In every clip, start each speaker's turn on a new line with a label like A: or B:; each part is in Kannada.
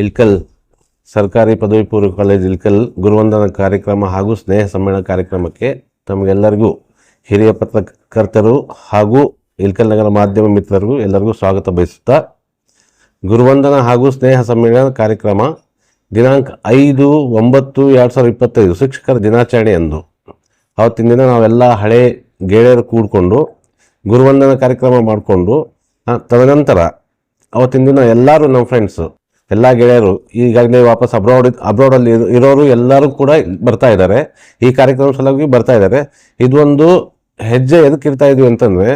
A: ಇಲ್ಕಲ್ ಸರ್ಕಾರಿ ಪದವಿ ಪೂರ್ವ ಕಾಲೇಜ್ ಇಲ್ಕಲ್ ಗುರುವಂದನ ಕಾರ್ಯಕ್ರಮ ಹಾಗೂ ಸ್ನೇಹ ಸಮ್ಮೇಳನ ಕಾರ್ಯಕ್ರಮಕ್ಕೆ ತಮಗೆಲ್ಲರಿಗೂ ಹಿರಿಯ ಪತ್ರಕರ್ತರು ಹಾಗೂ ಇಲ್ಕಲ್ ನಗರ ಮಾಧ್ಯಮ ಮಿತ್ರರಿಗೂ ಎಲ್ಲರಿಗೂ ಸ್ವಾಗತ ಬಯಸುತ್ತಾ, ಗುರುವಂದನ ಹಾಗೂ ಸ್ನೇಹ ಸಮ್ಮೇಳನ ಕಾರ್ಯಕ್ರಮ ದಿನಾಂಕ ಐದು ಒಂಬತ್ತು ಎರಡು ಸಾವಿರದ ಇಪ್ಪತ್ತೈದು ಶಿಕ್ಷಕರ ದಿನಾಚರಣೆ ಎಂದು ಅವತ್ತಿನ ದಿನ ನಾವೆಲ್ಲ ಹಳೆ ಗೆಳೆಯರು ಕೂಡಿಕೊಂಡು ಗುರುವಂದನ ಕಾರ್ಯಕ್ರಮ ಮಾಡಿಕೊಂಡು ತದನಂತರ ಅವತ್ತಿನ ದಿನ ಎಲ್ಲರೂ ನಮ್ಮ ಫ್ರೆಂಡ್ಸು ಎಲ್ಲ ಗೆಳೆಯರು ಈಗಾಗಲೇ ವಾಪಸ್ ಅಬ್ರಾಡ್ ಅಬ್ರಾಡಲ್ಲಿ ಇರೋರು ಎಲ್ಲರೂ ಕೂಡ ಬರ್ತಾ ಇದ್ದಾರೆ. ಈ ಕಾರ್ಯಕ್ರಮ ಸಲುವಾಗಿ ಬರ್ತಾ ಇದ್ದಾರೆ. ಇದೊಂದು ಹೆಜ್ಜೆ ಎದಕ್ಕೆ ಇರ್ತಾ ಇದ್ವಿ ಅಂತಂದರೆ,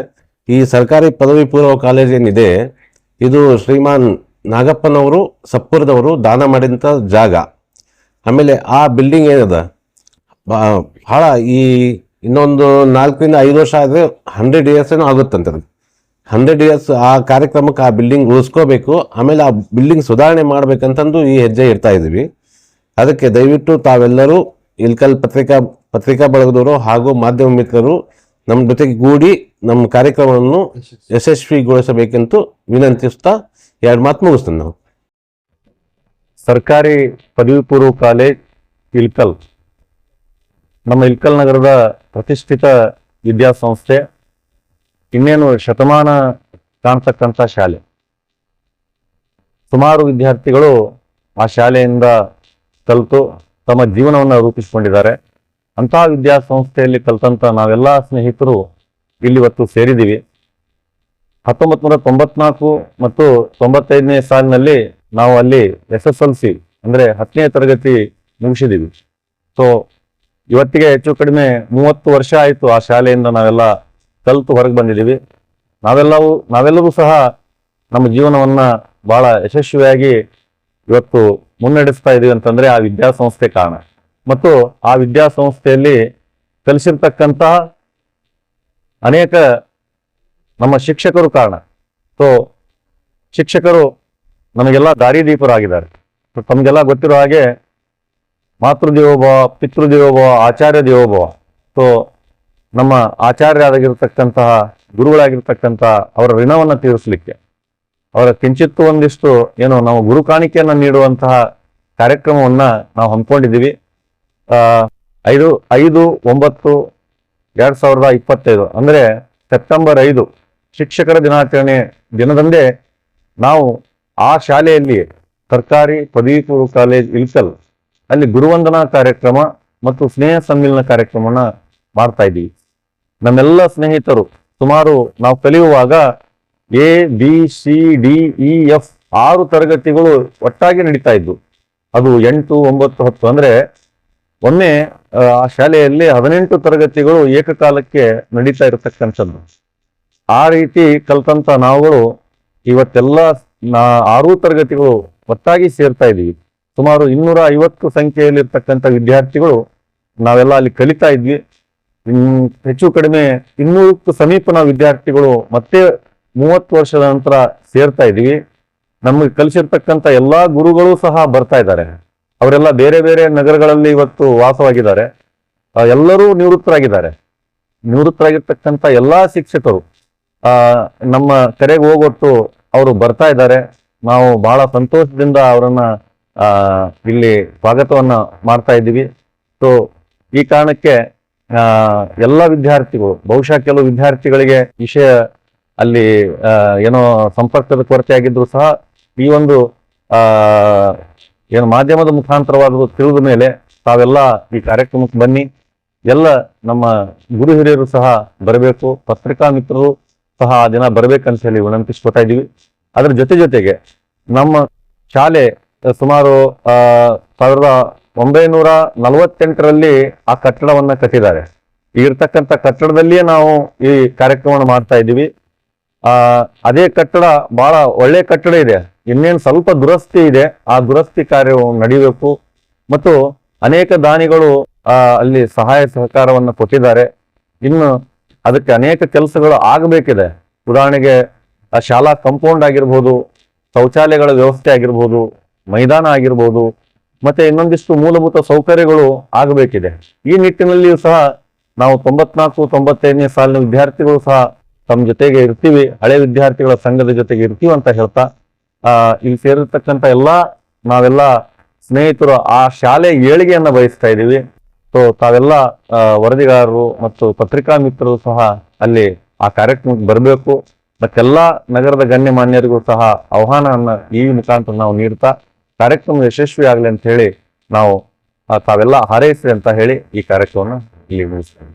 A: ಈ ಸರ್ಕಾರಿ ಪದವಿ ಪೂರ್ವ ಕಾಲೇಜ್ ಏನಿದೆ, ಇದು ಶ್ರೀಮಾನ್ ನಾಗಪ್ಪನವರು ಸಪ್ಪುರದವರು ದಾನ ಮಾಡಿದಂಥ ಜಾಗ. ಆಮೇಲೆ ಆ ಬಿಲ್ಡಿಂಗ್ ಏನದ? ಭಾಳ ಈ ಇನ್ನೊಂದು ನಾಲ್ಕರಿಂದ ಐದು ವರ್ಷ ಆದರೆ ಹಂಡ್ರೆಡ್ ಇಯರ್ಸ್ ಏನೋ ಆಗುತ್ತಂತೆ ಹಂಡ್ರೆಡ್ ಇಯರ್ಸ್ ಆ ಕಾರ್ಯಕ್ರಮಕ್ಕೆ ಆ ಬಿಲ್ಡಿಂಗ್ ಉಳಿಸ್ಕೋಬೇಕು, ಆಮೇಲೆ ಆ ಬಿಲ್ಡಿಂಗ್ ಸುಧಾರಣೆ ಮಾಡಬೇಕಂತಂದು ಈ ಹೆಜ್ಜೆ ಇಡ್ತಾ ಇದ್ದೀವಿ. ಅದಕ್ಕೆ ದಯವಿಟ್ಟು ತಾವೆಲ್ಲರೂ ಇಲ್ಕಲ್ ಪತ್ರಿಕಾ ಪತ್ರಿಕಾ ಬಳಗದವರು ಹಾಗೂ ಮಾಧ್ಯಮ ಮಿತ್ರರು ನಮ್ಮ ಜೊತೆಗೆ ಕೂಡಿ ನಮ್ಮ ಕಾರ್ಯಕ್ರಮವನ್ನು ಯಶಸ್ವಿಗೊಳಿಸಬೇಕೆಂದು ವಿನಂತಿಸ್ತಾ ಎರಡು ಮಾತು ಮುಗಿಸ್ತೀನಿ ನಾವು.
B: ಸರ್ಕಾರಿ ಪದವಿ ಪೂರ್ವ ಕಾಲೇಜ್ ಇಲ್ಕಲ್. ನಮ್ಮ ಇಲ್ಕಲ್ ನಗರದ ಪ್ರತಿಷ್ಠಿತ ವಿದ್ಯಾಸಂಸ್ಥೆ ಇನ್ನೇನು ಶತಮಾನ ಕಾಣ್ತಕ್ಕಂಥ ಶಾಲೆ. ಸುಮಾರು ವಿದ್ಯಾರ್ಥಿಗಳು ಆ ಶಾಲೆಯಿಂದ ಕಲಿತು ತಮ್ಮ ಜೀವನವನ್ನು ರೂಪಿಸಿಕೊಂಡಿದ್ದಾರೆ. ಅಂತಹ ವಿದ್ಯಾಸಂಸ್ಥೆಯಲ್ಲಿ ಕಲ್ತಂತ ನಾವೆಲ್ಲ ಸ್ನೇಹಿತರು ಇಲ್ಲಿ ಇವತ್ತು ಸೇರಿದ್ದೀವಿ. ಹತ್ತೊಂಬತ್ತು ತೊಂಬತ್ನಾಲ್ಕು ಮತ್ತು ತೊಂಬತ್ತೈದನೇ ಸಾಲಿನಲ್ಲಿ ನಾವು ಅಲ್ಲಿ ಎಸ್ ಎಸ್ ಎಲ್ ಸಿ ಅಂದ್ರೆ ಹತ್ತನೇ ತರಗತಿ ಮುಗಿಸಿದೀವಿ ಸೊ ಇವತ್ತಿಗೆ ಹೆಚ್ಚು ಕಡಿಮೆ ಮೂವತ್ತು ವರ್ಷ ಆಯಿತು ಆ ಶಾಲೆಯಿಂದ ನಾವೆಲ್ಲ ಕಲಿತು ಹೊರಗೆ ಬಂದಿದ್ದೀವಿ. ನಾವೆಲ್ಲವೂ, ನಾವೆಲ್ಲರೂ ಸಹ ನಮ್ಮ ಜೀವನವನ್ನ ಬಹಳ ಯಶಸ್ವಿಯಾಗಿ ಇವತ್ತು ಮುನ್ನಡೆಸ್ತಾ ಇದೀವಿ ಅಂತಂದ್ರೆ ಆ ವಿದ್ಯಾಸಂಸ್ಥೆ ಕಾರಣ. ಮತ್ತು ಆ ವಿದ್ಯಾಸಂಸ್ಥೆಯಲ್ಲಿ ಕಲಿಸಿರ್ತಕ್ಕಂತಹ ಅನೇಕ ನಮ್ಮ ಶಿಕ್ಷಕರು ಕಾರಣ. ಸೊ ಶಿಕ್ಷಕರು ನಮಗೆಲ್ಲ ದಾರಿದೀಪರಾಗಿದ್ದಾರೆ. ತಮಗೆಲ್ಲ ಗೊತ್ತಿರೋ ಹಾಗೆ ಮಾತೃದೇವೋಭವ ಪಿತೃದೇವೋಭವ ಆಚಾರ್ಯ ದೇವೋಭವ. ಸೊ ನಮ್ಮ ಆಚಾರ್ಯರಾಗಿರ್ತಕ್ಕಂತಹ ಗುರುಗಳಾಗಿರ್ತಕ್ಕಂತಹ ಅವರ ಋಣವನ್ನು ತೀರಿಸಲಿಕ್ಕೆ, ಅವರ ಕಿಂಚಿತ್ತು ಒಂದಿಷ್ಟು ಏನು ನಾವು ಗುರು ಕಾಣಿಕೆಯನ್ನು ನೀಡುವಂತಹ ಕಾರ್ಯಕ್ರಮವನ್ನ ನಾವು ಹಮ್ಮಿಕೊಂಡಿದ್ದೀವಿ. ಐದು ಐದು, ಒಂಬತ್ತು, ಎರಡು ಸಾವಿರದ ಇಪ್ಪತ್ತೈದು, ಅಂದರೆ ಸೆಪ್ಟೆಂಬರ್ ಐದು ಶಿಕ್ಷಕರ ದಿನಾಚರಣೆ ದಿನದಂದೇ ನಾವು ಆ ಶಾಲೆಯಲ್ಲಿ ಸರ್ಕಾರಿ ಪದವಿ ಪೂರ್ವ ಕಾಲೇಜ್ ಇಲ್ಕಲ್ ಅಲ್ಲಿ ಗುರುವಂದನಾ ಕಾರ್ಯಕ್ರಮ ಮತ್ತು ಸ್ನೇಹ ಸಮ್ಮಿಲನ ಕಾರ್ಯಕ್ರಮನ ಮಾಡ್ತಾ ಇದ್ದೀವಿ. ನಮ್ಮೆಲ್ಲ ಸ್ನೇಹಿತರು ಸುಮಾರು ನಾವು ಕಲಿಯುವಾಗ A B C D E F ಆರು ತರಗತಿಗಳು ಒಟ್ಟಾಗಿ ನಡೀತಾ ಇದ್ವು ಅದು ಎಂಟು ಒಂಬತ್ತು ಹತ್ತು ಅಂದ್ರೆ ಒಮ್ಮೆ ಆ, ಶಾಲೆಯಲ್ಲಿ ಹದಿನೆಂಟು ತರಗತಿಗಳು ಏಕಕಾಲಕ್ಕೆ ನಡೀತಾ ಇರತಕ್ಕಂಥದ್ದು. ಆ ರೀತಿ ಕಲ್ತಂತ ನಾವುಗಳು ಇವತ್ತೆಲ್ಲ ನಾ ಆರೂ ತರಗತಿಗಳು ಒಟ್ಟಾಗಿ ಸೇರ್ತಾ ಇದ್ದೀವಿ. ಸುಮಾರು ಇನ್ನೂರ ಐವತ್ತು ಸಂಖ್ಯೆಯಲ್ಲಿರ್ತಕ್ಕಂಥ ವಿದ್ಯಾರ್ಥಿಗಳು ನಾವೆಲ್ಲ ಅಲ್ಲಿ ಕಲಿತಾ ಇದ್ವಿ. ಹೆಚ್ಚು ಕಡಿಮೆ ಇನ್ನೂರಕ್ಕೂ ಸಮೀಪನ ವಿದ್ಯಾರ್ಥಿಗಳು ಮತ್ತೆ ಮೂವತ್ತು ವರ್ಷದ ನಂತರ ಸೇರ್ತಾ ಇದ್ದೀವಿ. ನಮಗೆ ಕಲಿಸಿರ್ತಕ್ಕಂಥ ಎಲ್ಲಾ ಗುರುಗಳು ಸಹ ಬರ್ತಾ ಇದ್ದಾರೆ. ಅವರೆಲ್ಲ ಬೇರೆ ಬೇರೆ ನಗರಗಳಲ್ಲಿ ಇವತ್ತು ವಾಸವಾಗಿದ್ದಾರೆ. ಎಲ್ಲರೂ ನಿವೃತ್ತರಾಗಿದ್ದಾರೆ. ನಿವೃತ್ತರಾಗಿರ್ತಕ್ಕಂಥ ಎಲ್ಲಾ ಶಿಕ್ಷಕರು, ಆ, ನಮ್ಮ ಕರೆಗೆ ಹೋಗೊಟ್ಟು ಅವರು ಬರ್ತಾ ಇದ್ದಾರೆ. ನಾವು ಬಹಳ ಸಂತೋಷದಿಂದ ಅವರನ್ನ ಇಲ್ಲಿ ಸ್ವಾಗತವನ್ನ ಮಾಡ್ತಾ ಇದ್ದೀವಿ. ಸೊ ಈ ಕಾರಣಕ್ಕೆ ಎಲ್ಲ ವಿದ್ಯಾರ್ಥಿಗಳು, ಬಹುಶಃ ಕೆಲವು ವಿದ್ಯಾರ್ಥಿಗಳಿಗೆ ವಿಷಯ ಅಲ್ಲಿ ಏನೋ ಸಂಪರ್ಕದ ಕೊರತೆ ಆಗಿದ್ರು ಸಹ ಈ ಒಂದು ಏನು ಮಾಧ್ಯಮದ ಮುಖಾಂತರವಾದರೂ ತಿಳಿದ ಮೇಲೆ ತಾವೆಲ್ಲ ಈ ಕಾರ್ಯಕ್ರಮಕ್ಕೆ ಬನ್ನಿ. ಎಲ್ಲ ನಮ್ಮ ಗುರು ಹಿರಿಯರು ಸಹ ಬರಬೇಕು, ಪತ್ರಿಕಾ ಮಿತ್ರರು ಸಹ ಆ ದಿನ ಬರಬೇಕಂತ ಹೇಳಿ ವಿನಂತಿಸ್ಕೊತಾ ಇದ್ದೀವಿ. ಅದರ ಜೊತೆ ಜೊತೆಗೆ ನಮ್ಮ ಶಾಲೆ ಸುಮಾರು ಸಾವಿರದ ಒಂಬೈನೂರ ನಲವತ್ತೆಂಟರಲ್ಲಿ ಆ ಕಟ್ಟಡವನ್ನ ಕಟ್ಟಿದ್ದಾರೆ. ಇರ್ತಕ್ಕಂಥ ಕಟ್ಟಡದಲ್ಲಿಯೇ ನಾವು ಈ ಕಾರ್ಯಕ್ರಮವನ್ನು ಮಾಡ್ತಾ ಇದ್ದೀವಿ. ಅದೇ ಕಟ್ಟಡ ಬಹಳ ಒಳ್ಳೆ ಕಟ್ಟಡ ಇದೆ. ಇನ್ನೇನು ಸ್ವಲ್ಪ ದುರಸ್ತಿ ಇದೆ. ಆ ದುರಸ್ತಿ ಕಾರ್ಯವು ನಡೀಬೇಕು. ಮತ್ತು ಅನೇಕ ದಾನಿಗಳು ಅಲ್ಲಿ ಸಹಾಯ ಸಹಕಾರವನ್ನು ಕೊಟ್ಟಿದ್ದಾರೆ. ಇನ್ನು ಅದಕ್ಕೆ ಅನೇಕ ಕೆಲಸಗಳು ಆಗಬೇಕಿದೆ. ಉದಾಹರಣೆಗೆ, ಆ ಶಾಲಾ ಕಂಪೌಂಡ್ ಆಗಿರ್ಬೋದು, ಶೌಚಾಲಯಗಳ ವ್ಯವಸ್ಥೆ ಆಗಿರ್ಬೋದು, ಮೈದಾನ ಆಗಿರ್ಬೋದು ಮತ್ತೆ ಇನ್ನೊಂದಿಷ್ಟು ಮೂಲಭೂತ ಸೌಕರ್ಯಗಳು ಆಗಬೇಕಿದೆ. ಈ ನಿಟ್ಟಿನಲ್ಲಿಯೂ ಸಹ ನಾವು ತೊಂಬತ್ನಾಲ್ಕು, ತೊಂಬತ್ತೈದನೇ ಸಾಲಿನ ವಿದ್ಯಾರ್ಥಿಗಳು ಸಹ ತಮ್ಮ ಜೊತೆಗೆ ಇರ್ತೀವಿ. ಹಳೆ ವಿದ್ಯಾರ್ಥಿಗಳ ಸಂಘದ ಜೊತೆಗೆ ಇರ್ತೀವಿ ಅಂತ ಹೇಳ್ತಾ ಇಲ್ಲಿ ಸೇರಿರ್ತಕ್ಕಂಥ ಎಲ್ಲ ನಾವೆಲ್ಲ ಸ್ನೇಹಿತರು ಆ ಶಾಲೆ ಏಳಿಗೆಯನ್ನು ಬಯಸ್ತಾ ಇದ್ದೀವಿ. ಸೊ ತಾವೆಲ್ಲ ವರದಿಗಾರರು ಮತ್ತು ಪತ್ರಿಕಾ ಮಿತ್ರರು ಸಹ ಅಲ್ಲಿ ಆ ಕಾರ್ಯಕ್ರಮಕ್ಕೆ ಬರಬೇಕು. ಮತ್ತೆಲ್ಲ ನಗರದ ಗಣ್ಯಮಾನ್ಯರಿಗೂ ಸಹ ಆಹ್ವಾನವನ್ನು ಈ ಮುಖಾಂತರ ನಾವು ನೀಡ್ತಾ ಕಾರ್ಯಕ್ರಮ ಯಶಸ್ವಿ ಆಗಲಿ ಅಂತ ಹೇಳಿ ನಾವು ತಾವೆಲ್ಲ ಹಾರೈಸಿ ಅಂತ ಹೇಳಿ ಈ ಕಾರ್ಯಕ್ರಮವನ್ನು ಇಲ್ಲಿ ಮುಗಿಸ್ತೇವೆ.